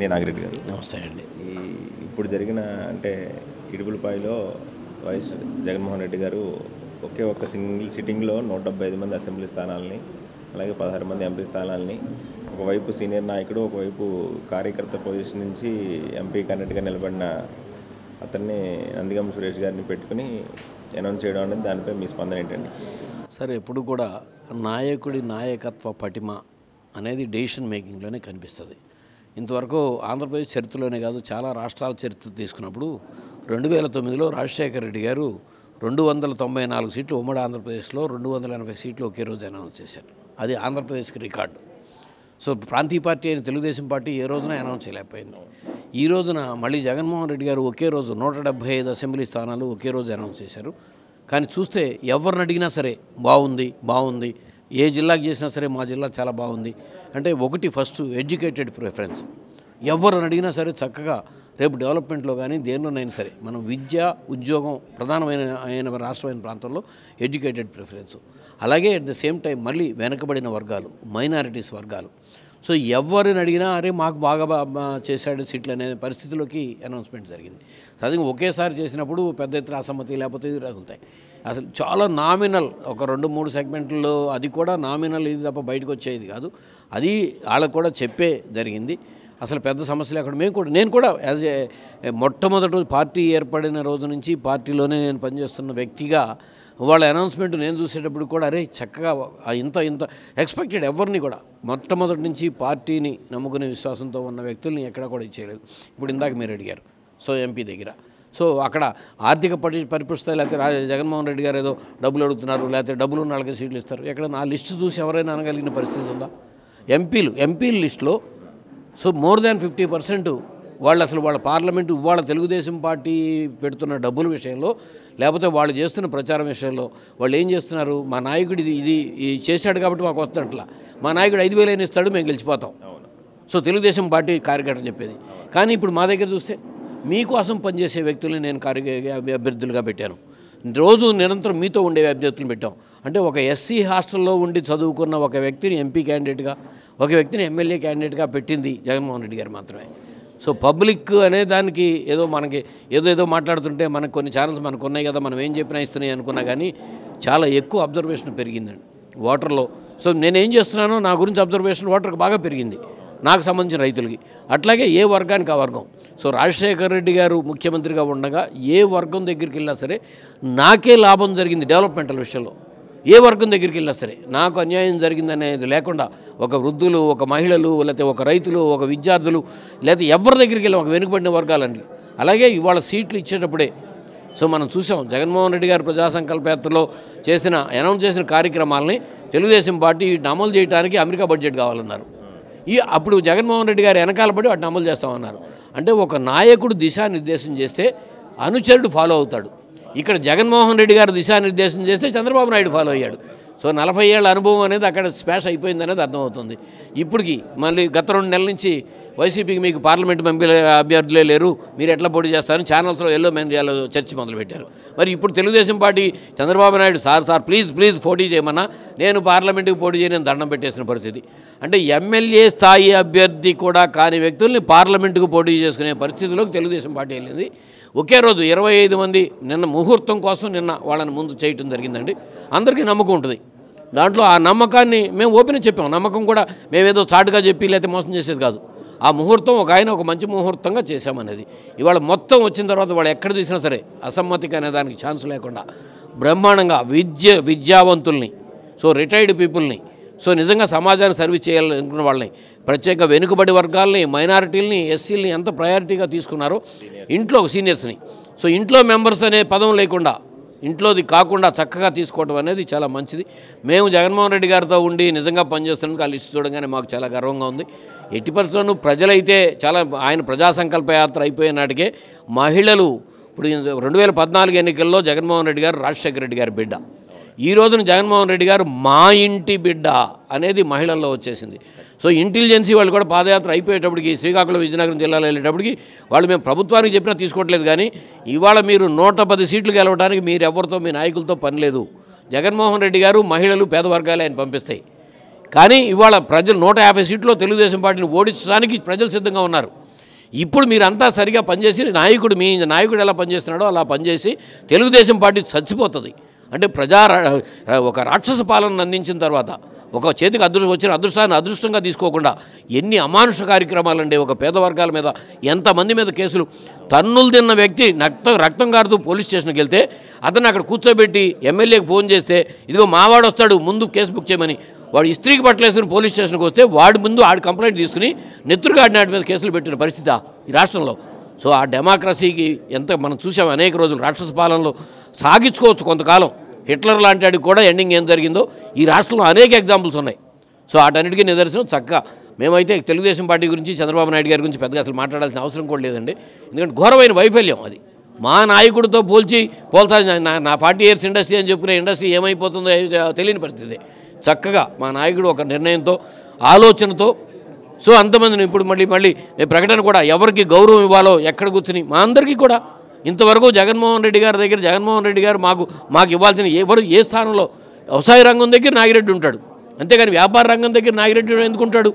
అండి నాగిరెడ్డి గారు. నమస్తే అండి. ఈ ఇప్పుడు జరిగిన అంటే ఇడుపులపాయలో వైఎస్ జగన్మోహన్ రెడ్డి గారు ఒకే ఒక్క సింగిల్ సిట్టింగ్లో నూట డెబ్బై ఐదు మంది అసెంబ్లీ స్థానాలని అలాగే పదహారు మంది ఎంపీ స్థానాలని ఒకవైపు సీనియర్ నాయకుడు ఒకవైపు కార్యకర్త పొజిషన్ నుంచి ఎంపీ క్యాండిడేట్గా నిలబడిన అతన్ని నందిగం సురేష్ గారిని పెట్టుకుని అనౌన్స్ చేయడం అనేది దానిపై మీ స్పందన ఏంటండి? సరే ఎప్పుడు కూడా నాయకుడి నాయకత్వ పటిమ అనేది డెసిషన్ మేకింగ్లోనే కనిపిస్తుంది. ఇంతవరకు ఆంధ్రప్రదేశ్ చరిత్రలోనే కాదు చాలా రాష్ట్రాల చరిత్ర తీసుకున్నప్పుడు రెండు వేల తొమ్మిదిలో రాజశేఖర రెడ్డి గారు రెండు వందల తొంభై నాలుగు సీట్లు ఉమ్మడి ఆంధ్రప్రదేశ్లో రెండు వందల ఎనభై సీట్లు ఒకే రోజు అనౌన్స్ చేశారు. అది ఆంధ్రప్రదేశ్కి రికార్డు. సో ప్రాంతీయ పార్టీ అయిన తెలుగుదేశం పార్టీ ఏ రోజున అనౌన్స్ చేయలేకపోయింది. ఈ రోజున మళ్ళీ జగన్మోహన్ రెడ్డి గారు ఒకే రోజు నూట డెబ్బై ఐదు అసెంబ్లీ స్థానాలు ఒకే రోజు అనౌన్స్ చేశారు. కానీ చూస్తే ఎవరిని అడిగినా సరే బాగుంది బాగుంది ఏ జిల్లాకి చేసినా సరే మా జిల్లా చాలా బాగుంది. అంటే ఒకటి ఫస్ట్ ఎడ్యుకేటెడ్ ప్రిఫరెన్స్ ఎవరిని అడిగినా సరే చక్కగా రేపు డెవలప్మెంట్లో కానీ దేనిలోనైనా సరే మనం విద్య ఉద్యోగం ప్రధానమైన అయిన రాష్ట్రమైన ప్రాంతంలో ఎడ్యుకేటెడ్ ప్రిఫరెన్స్ అలాగే అట్ ద సేమ్ టైం మళ్ళీ వెనకబడిన వర్గాలు మైనారిటీస్ వర్గాలు. సో ఎవరిని అడిగినా అరే మాకు బాగా చేశాడు సీట్లు అనే పరిస్థితిలోకి అనౌన్స్మెంట్ జరిగింది. అది ఒకేసారి చేసినప్పుడు పెద్ద ఎత్తున అసమ్మతి లేకపోతే ఇది రగులుతాయి. అసలు చాలా నామినల్ ఒక రెండు మూడు సెగ్మెంట్లో అది కూడా నామినల్ ఇది తప్ప బయటకు వచ్చేది కాదు. అది వాళ్ళకు కూడా చెప్పే జరిగింది. అసలు పెద్ద సమస్యలు అక్కడ మేము కూడా నేను కూడా యాజ్ ఏ మొట్టమొదటి పార్టీ ఏర్పడిన రోజు నుంచి పార్టీలోనే నేను పనిచేస్తున్న వ్యక్తిగా వాళ్ళ అనౌన్స్మెంట్ నేను చూసేటప్పుడు కూడా అరే చక్కగా ఇంత ఇంత ఎక్స్పెక్టెడ్ ఎవరిని కూడా మొట్టమొదటి నుంచి పార్టీని నమ్ముకునే విశ్వాసంతో ఉన్న వ్యక్తుల్ని ఎక్కడా కూడా ఇచ్చేయలేదు. ఇప్పుడు ఇందాక మీరు అడిగారు సో ఎంపీ దగ్గర. సో అక్కడ ఆర్థిక పరి పరిపుష్ట లేకపోతే జగన్మోహన్ రెడ్డి గారు ఏదో డబ్బులు అడుగుతున్నారు లేకపోతే డబ్బులు ఉన్న వాళ్ళకి సీట్లు ఇస్తారు. ఎక్కడ నా లిస్టు చూసి ఎవరైనా అనగలిగిన పరిస్థితి ఉందా? ఎంపీలు ఎంపీల లిస్టులో so more than fifty percent వాళ్ళు అసలు వాళ్ళ పార్లమెంటు ఇవాళ తెలుగుదేశం పార్టీ పెడుతున్న డబ్బుల విషయంలో లేకపోతే వాళ్ళు చేస్తున్న ప్రచారం విషయంలో వాళ్ళు ఏం చేస్తున్నారు? మా నాయకుడు ఇది ఇది ఇది చేశాడు కాబట్టి మాకు వస్తున్నట్లా. మా నాయకుడు ఐదు వేలు అయినా ఇస్తాడు మేము గెలిచిపోతాం. సో తెలుగుదేశం పార్టీ కార్యకర్త చెప్పేది. కానీ ఇప్పుడు మా దగ్గర చూస్తే మీకోసం పనిచేసే వ్యక్తుల్ని నేను కార్య అభ్యర్థులుగా పెట్టాను. రోజు నిరంతరం మీతో ఉండే అభ్యర్థులు పెట్టాం. అంటే ఒక ఎస్సీ హాస్టల్లో ఉండి చదువుకున్న ఒక వ్యక్తిని ఎంపీ క్యాండిడేట్గా ఒక వ్యక్తిని ఎమ్మెల్యే క్యాండిడేట్గా పెట్టింది జగన్మోహన్ రెడ్డి గారు మాత్రమే. సో పబ్లిక్ అనే దానికి ఏదో మనకి ఏదో ఏదో మాట్లాడుతుంటే మనకు కొన్ని ఛానల్స్ మనకు ఉన్నాయి కదా మనం ఏం చెప్పినా ఇస్తున్నాయి అనుకున్నా కానీ చాలా ఎక్కువ అబ్జర్వేషన్ పెరిగిందండి వాటర్లో. సో నేను ఏం చేస్తున్నానో నా గురించి అబ్జర్వేషన్ వాటర్కి బాగా పెరిగింది. నాకు సంబంధించిన రైతులకి. అట్లాగే ఏ వర్గానికి ఆ వర్గం? సో రాజశేఖర రెడ్డి గారు ముఖ్యమంత్రిగా ఉండగా ఏ వర్గం దగ్గరికి వెళ్ళినా సరే నాకే లాభం జరిగింది డెవలప్మెంటల్ విషయంలో. ఏ వర్గం దగ్గరికి వెళ్ళినా సరే నాకు అన్యాయం జరిగిందనేది లేకుండా ఒక వృద్ధులు ఒక మహిళలు లేకపోతే ఒక రైతులు ఒక విద్యార్థులు లేకపోతే ఎవరి దగ్గరికి వెళ్ళి ఒక వెనుకబడిన వర్గాలని అలాగే ఇవాళ సీట్లు ఇచ్చేటప్పుడే సో మనం చూసాం జగన్మోహన్ రెడ్డి గారు ప్రజా చేసిన అనౌన్స్ చేసిన కార్యక్రమాలని తెలుగుదేశం పార్టీ వీటిని అమలు చేయడానికి అమెరికా బడ్జెట్ కావాలన్నారు. ఈ అప్పుడు జగన్మోహన్ రెడ్డి గారు వెనకాల పడి వాటిని అమలు చేస్తామన్నారు. అంటే ఒక నాయకుడు దిశానిర్దేశం చేస్తే అనుచరుడు ఫాలో అవుతాడు. ఇక్కడ జగన్మోహన్ రెడ్డి గారు దిశానిర్దేశం చేస్తే చంద్రబాబు నాయుడు ఫాలో అయ్యాడు. సో నలభై ఏళ్ళ అనుభవం అనేది అక్కడ స్మాష్ అయిపోయింది అనేది అర్థమవుతుంది. ఇప్పటికి మళ్ళీ గత రెండు నెలల నుంచి వైసీపీకి మీకు పార్లమెంట్ మెంబర్ అభ్యర్థులే లేరు. మీరు ఎట్లా పోటీ చేస్తారని ఛానల్స్లో ఎల్లో మీడియాలో చర్చ మొదలుపెట్టారు. మరి ఇప్పుడు Telugu Desam party Chandrababu Naidu sir sir please please పోటీ చేయమన్నా. నేను పార్లమెంటుకి పోటీ చేయని దండం పెట్టేసిన పరిస్థితి. అంటే ఎమ్మెల్యే స్థాయి అభ్యర్థి కూడా కాని వ్యక్తుల్ని పార్లమెంటుకు పోటీ చేసుకునే పరిస్థితిలోకి తెలుగుదేశం పార్టీ వెళ్ళింది. ఒకే రోజు ఇరవై ఐదు మంది నిన్న ముహూర్తం కోసం నిన్న వాళ్ళని ముందు చేయటం జరిగిందండి. అందరికీ నమ్మకం ఉంటుంది. దాంట్లో ఆ నమ్మకాన్ని మేము ఓపెన్ చెప్పాం. నమ్మకం కూడా మేమేదో చాటుగా చెప్పి లేకపోతే మోసం చేసేది కాదు. ఆ ముహూర్తం ఒక ఆయన ఒక మంచి ముహూర్తంగా చేశామనేది ఇవాళ మొత్తం వచ్చిన తర్వాత వాళ్ళు ఎక్కడ చూసినా సరే అసమ్మతికి అనే దానికి ఛాన్స్ లేకుండా బ్రహ్మాండంగా విద్య విద్యావంతుల్ని సో రిటైర్డ్ పీపుల్ని సో నిజంగా సమాజాన్ని సర్వీస్ చేయాలనుకున్న వాళ్ళని ప్రత్యేక వెనుకబడి వర్గాల్ని మైనారిటీలని ఎస్సీలని ఎంత ప్రయారిటీగా తీసుకున్నారో ఇంట్లో సీనియర్స్ని సో ఇంట్లో మెంబర్స్ అనే పదం లేకుండా ఇంట్లోది కాకుండా చక్కగా తీసుకోవడం అనేది చాలా మంచిది. మేము జగన్మోహన్ రెడ్డి గారితో ఉండి నిజంగా పనిచేస్తున్నందుకు ఆ లిస్ట్ చూడగానే మాకు చాలా గర్వంగా ఉంది. ఎట్టి పరిస్థితుల్లోనూ ప్రజలైతే చాలా ఆయన ప్రజా సంకల్ప యాత్ర అయిపోయే నాటికే మహిళలు ఇప్పుడు రెండు వేల పద్నాలుగు ఎన్నికల్లో జగన్మోహన్ రెడ్డి గారు రాజశేఖర రెడ్డి గారి బిడ్డ. ఈ రోజున జగన్మోహన్ రెడ్డి గారు మా ఇంటి బిడ్డ అనేది మహిళల్లో వచ్చేసింది. సో ఇంటెలిజెన్సీ వాళ్ళు కూడా పాదయాత్ర అయిపోయేటప్పటికి శ్రీకాకుళం విజయనగరం జిల్లాలో వెళ్ళేటప్పటికి వాళ్ళు మేము ప్రభుత్వానికి చెప్పినా తీసుకోవట్లేదు కానీ ఇవాళ మీరు నూట పది సీట్లు గెలవడానికి మీరు ఎవరితో మీ నాయకులతో పని లేదు. జగన్మోహన్ రెడ్డి గారు మహిళలు పేద వర్గాలే ఆయన పంపిస్తాయి. కానీ ఇవాళ ప్రజలు నూట యాభై సీట్లో తెలుగుదేశం పార్టీని ఓడించడానికి ప్రజలు సిద్ధంగా ఉన్నారు. ఇప్పుడు మీరంతా సరిగా పనిచేసి నాయకుడు మీ నాయకుడు ఎలా పనిచేస్తున్నాడో అలా పనిచేసి తెలుగుదేశం పార్టీ చచ్చిపోతుంది. అంటే ప్రజా ఒక రాక్షస పాలన అందించిన తర్వాత ఒక చేతికి అదృష్టం వచ్చిన అదృష్టాన్ని అదృష్టంగా తీసుకోకుండా ఎన్ని అమానుష కార్యక్రమాలు అండి. ఒక పేద వర్గాల మీద ఎంతమంది మీద కేసులు. తన్నులు తిన్న వ్యక్తి రక్తం రక్తం కారుతూ పోలీస్ స్టేషన్కి వెళ్తే అతను అక్కడ కూర్చోబెట్టి ఎమ్మెల్యేకి ఫోన్ చేస్తే ఇదిగో మావాడు వస్తాడు ముందు కేసు బుక్ చేయమని. వాడు ఇస్త్రీకి పట్టలేసిన పోలీస్ స్టేషన్కి వస్తే వాడి ముందు ఆడి కంప్లైంట్ తీసుకుని నెత్తురుగాడిన వాడి మీద కేసులు పెట్టిన పరిస్థితి ఈ రాష్ట్రంలో. సో ఆ డెమోక్రసీకి ఎంత మనం చూసాం అనేక రోజులు రాక్షస పాలనలో సాగించుకోవచ్చు కొంతకాలం. హిట్లర్ లాంటి వాడికి కూడా ఎండింగ్ ఏం జరిగిందో ఈ రాష్ట్రంలో అనేక ఎగ్జాంపుల్స్ ఉన్నాయి. సో వాటన్నిటికీ నిదర్శనం చక్కగా. మేమైతే తెలుగుదేశం పార్టీ గురించి చంద్రబాబు నాయుడు గారి గురించి పెద్దగా అసలు మాట్లాడాల్సిన అవసరం కూడా లేదండి. ఎందుకంటే ఘోరమైన వైఫల్యం అది. మా నాయకుడితో పోల్చి పోల్చా నా నా ఫార్టీ ఇయర్స్ ఇండస్ట్రీ అని చెప్పుకునే ఇండస్ట్రీ ఏమైపోతుందో తెలియని పరిస్థితి. చక్కగా మా నాయకుడు ఒక నిర్ణయంతో ఆలోచనతో సో అంతమందిని ఇప్పుడు మళ్ళీ మళ్ళీ ప్రకటన కూడా ఎవరికి గౌరవం ఇవ్వాలో ఎక్కడ కూర్చుని మా అందరికీ కూడా ఇంతవరకు జగన్మోహన్ రెడ్డి గారి దగ్గర జగన్మోహన్ రెడ్డి గారు మాకు మాకు ఇవ్వాల్సిన ఎవరు ఏ స్థానంలో వ్యవసాయ రంగం దగ్గర నాగిరెడ్డి ఉంటాడు. అంతేగాని వ్యాపార రంగం దగ్గర నాగిరెడ్డి ఎందుకుంటాడు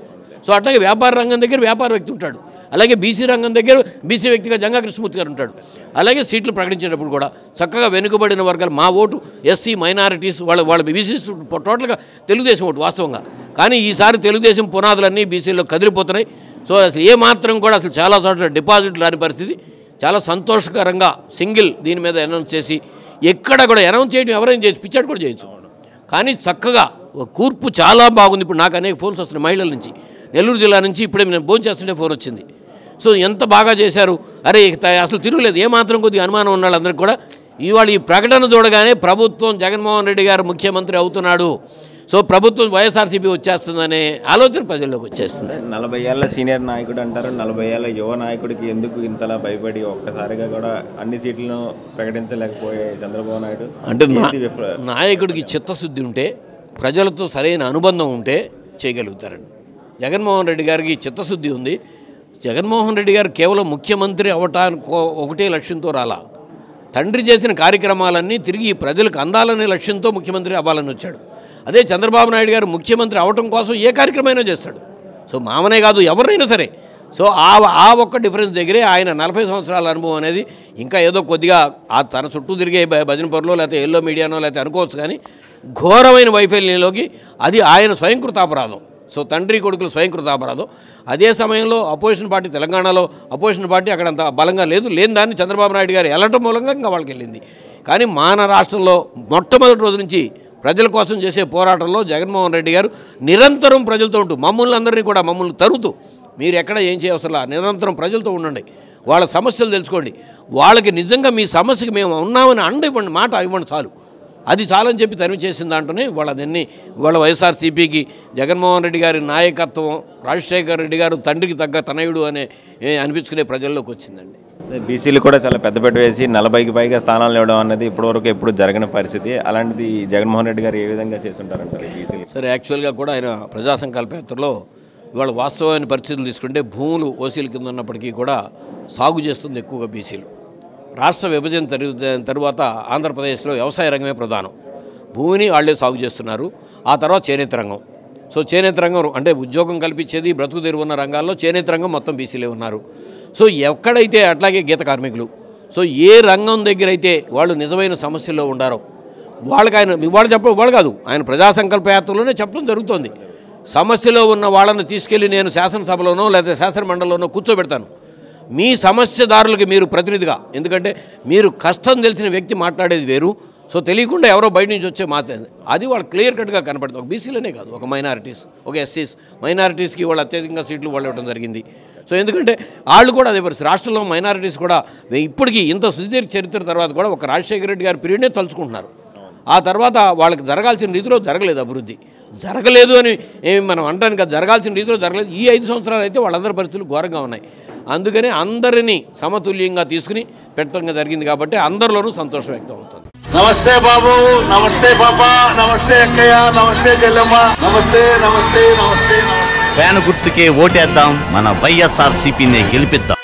సో అట్లాగే వ్యాపార రంగం దగ్గర వ్యాపార వ్యక్తి ఉంటాడు. అలాగే బీసీ రంగం దగ్గర బీసీ వ్యక్తిగా జంగా కృష్ణమూర్తి గారు ఉంటాడు. అలాగే సీట్లు ప్రకటించేటప్పుడు కూడా చక్కగా వెనుకబడిన వర్గాలు మా ఓటు ఎస్సీ మైనారిటీస్ వాళ్ళ వాళ్ళ బీసీస్ టోటల్గా తెలుగుదేశం ఓటు వాస్తవంగా. కానీ ఈసారి తెలుగుదేశం పునాదులన్నీ బీసీలో కదిలిపోతున్నాయి. సో అసలు ఏ మాత్రం కూడా అసలు చాలా చోట్ల డిపాజిట్లు రాని పరిస్థితి. చాలా సంతోషకరంగా సింగిల్ దీని మీద అనౌన్స్ చేసి ఎక్కడ కూడా అనౌన్స్ చేయడం ఎవరైనా చేసి పిచ్చాడు కూడా చేయొచ్చు. కానీ చక్కగా కూర్పు చాలా బాగుంది. ఇప్పుడు నాకు అనేక ఫోన్స్ వస్తున్నాయి మహిళల నుంచి. నెల్లూరు జిల్లా నుంచి ఇప్పుడే నేను భోజనం చేస్తుంటే ఫోన్ వచ్చింది. సో ఎంత బాగా చేశారు? అరే ఇక అసలు తిరుగులేదు. ఏమాత్రం కొద్దిగా అనుమానం ఉన్న వాళ్ళందరికీ కూడా ఇవాళ ఈ ప్రకటన చూడగానే ప్రభుత్వం జగన్మోహన్ రెడ్డి గారు ముఖ్యమంత్రి అవుతున్నాడు. సో ప్రభుత్వం వైఎస్ఆర్సీపీ వచ్చేస్తుందనే ఆలోచన ప్రజల్లోకి వచ్చేస్తుంది. నలభై ఏళ్ళ సీనియర్ నాయకుడు అంటారు నలభై ఏళ్ళ యువ నాయకుడికి ఎందుకు ఇంతలా భయపడి ఒక్కసారిగా కూడా అన్ని సీట్లను ప్రకటించలేకపోయే చంద్రబాబు నాయుడు? అంటే నాయకుడికి చిత్తశుద్ధి ఉంటే ప్రజలతో సరైన అనుబంధం ఉంటే చేయగలుగుతారండి. జగన్మోహన్ రెడ్డి గారికి చిత్తశుద్ధి ఉంది. జగన్మోహన్ రెడ్డి గారు కేవలం ముఖ్యమంత్రి అవటానికి ఒకటే లక్ష్యంతో రాలా. తండ్రి చేసిన కార్యక్రమాలన్నీ తిరిగి ప్రజలకు అందాలనే లక్ష్యంతో ముఖ్యమంత్రి అవ్వాలని వచ్చాడు. అదే చంద్రబాబు నాయుడు గారు ముఖ్యమంత్రి అవటం కోసం ఏ కార్యక్రమైనా చేస్తాడు. సో మామనే కాదు ఎవరినైనా సరే. సో ఆ ఆ ఒక్క డిఫరెన్స్ దగ్గరే ఆయన నలభై సంవత్సరాల అనుభవం అనేది ఇంకా ఏదో కొద్దిగా ఆ తన చుట్టూ తిరిగే భజన పరులో లేకపోతే ఎల్లో మీడియానో లేకపోతే అనుకోవచ్చు కానీ ఘోరమైన వైఫల్యంలోకి అది ఆయన స్వయంకృతాపరాధం సో తండ్రి కొడుకులు స్వయంకృతాపరాధం అదే సమయంలో అపోజిషన్ పార్టీ తెలంగాణలో అపోజిషన్ పార్టీ అక్కడ అంత బలంగా లేదు లేని దాన్ని చంద్రబాబు నాయుడు గారు వెళ్ళటం మూలంగా ఇంకా వాళ్ళకి వెళ్ళింది కానీ మన రాష్ట్రంలో మొట్టమొదటి రోజు నుంచి ప్రజల కోసం చేసే పోరాటంలో జగన్మోహన్ రెడ్డి గారు నిరంతరం ప్రజలతో ఉంటూ మమ్మల్ని అందరినీ కూడా మమ్మల్ని తరుతూ మీరు ఎక్కడ ఏం చేయవసలా నిరంతరం ప్రజలతో ఉండండి. వాళ్ళ సమస్యలు తెలుసుకోండి. వాళ్ళకి నిజంగా మీ సమస్యకి మేము ఉన్నామని అండ ఇవ్వండి మాట ఇవ్వండి చాలు. అది చాలని చెప్పి తనివి చేసిన దాంట్లోనే వాళ్ళదన్నీ వాళ్ళ వైఎస్ఆర్సీపీకి జగన్మోహన్ రెడ్డి గారి నాయకత్వం రాజశేఖర్ రెడ్డి గారు తండ్రికి తగ్గ తనయుడు అనే అనిపించుకునే ప్రజల్లోకి వచ్చిందండి. బీసీలు కూడా చాలా పెద్ద వేసి నలభైకి పైగా స్థానాలు ఇవ్వడం అన్నది ఇప్పటివరకు ఎప్పుడు జరగని పరిస్థితి. అలాంటిది జగన్మోహన్ రెడ్డి గారు ఏ విధంగా చేస్తుంటారంటారు బీసీలు సరే యాక్చువల్గా కూడా ఆయన ప్రజా సంకల్ప యాత్రలో ఇవాళ వాస్తవమైన పరిస్థితులు తీసుకుంటే భూములు ఓసీల కింద ఉన్నప్పటికీ కూడా సాగు చేస్తుంది ఎక్కువగా బీసీలు రాష్ట్ర విభజన తరువాత ఆంధ్రప్రదేశ్లో వ్యవసాయ రంగమే ప్రధానం. భూమిని వాళ్ళే సాగు చేస్తున్నారు. ఆ తర్వాత చేనేత రంగం. సో చేనేత రంగం అంటే ఉద్యోగం కల్పించేది బ్రతుకు తెరువున్న రంగాల్లో చేనేత రంగం మొత్తం బీసీలే ఉన్నారు. సో ఎక్కడైతే అట్లాగే గీత కార్మికులు సో ఏ రంగం దగ్గర అయితే వాళ్ళు నిజమైన సమస్యల్లో ఉండారో వాళ్ళకి ఆయన వాళ్ళు చెప్ప వాళ్ళు కాదు ఆయన ప్రజా సంకల్పయాత్రలోనే చెప్పడం జరుగుతోంది. సమస్యలో ఉన్న వాళ్ళని తీసుకెళ్ళి నేను శాసనసభలోనో లేదా శాసనమండలిలోనో కూర్చోబెడతాను. మీ సమస్యదారులకి మీరు ప్రతినిధిగా ఎందుకంటే మీరు కష్టం తెలిసిన వ్యక్తి మాట్లాడేది వేరు. సో తెలియకుండా ఎవరో బయట నుంచి వచ్చే మాట అది వాళ్ళు క్లియర్ కట్గా కనపడుతుంది. ఒక బీసీలోనే కాదు ఒక మైనారిటీస్ ఒక ఎస్సీస్ మైనారిటీస్కి వాళ్ళు అత్యధికంగా సీట్లు వాళ్ళు ఇవ్వడం జరిగింది. సో ఎందుకంటే వాళ్ళు కూడా అదే పరిస్థితి. రాష్ట్రంలో మైనారిటీస్ కూడా ఇప్పటికీ ఇంత సుదీర్ఘ చరిత్ర తర్వాత కూడా ఒక రాజశేఖర రెడ్డి గారి పీరియడ్నే తలుచుకుంటున్నారు. ఆ తర్వాత వాళ్ళకి జరగాల్సిన రీతిలో జరగలేదు అభివృద్ధి. జరగలేదు అని ఏమి మనం అంటానికి అది జరగాల్సిన రీతిలో జరగలేదు. ఈ ఐదు సంవత్సరాలు అయితే వాళ్ళందరి పరిస్థితులు ఘోరంగా ఉన్నాయి. అందుకని అందరినీ సమతుల్యంగా తీసుకుని పెట్టడం జరిగింది కాబట్టి అందరిలోనూ సంతోషం వ్యక్తం అవుతుంది. నమస్తే బాబు నమస్తే పాప నమస్తే అక్కయ్య నమస్తే చెల్లెమ్మ నమస్తే నమస్తే నమస్తే నమస్తే. ఫ్యాన్ గుర్తుకే ఓటేద్దాం మన వైఎస్ఆర్ సిపిని గెలిపిద్దాం.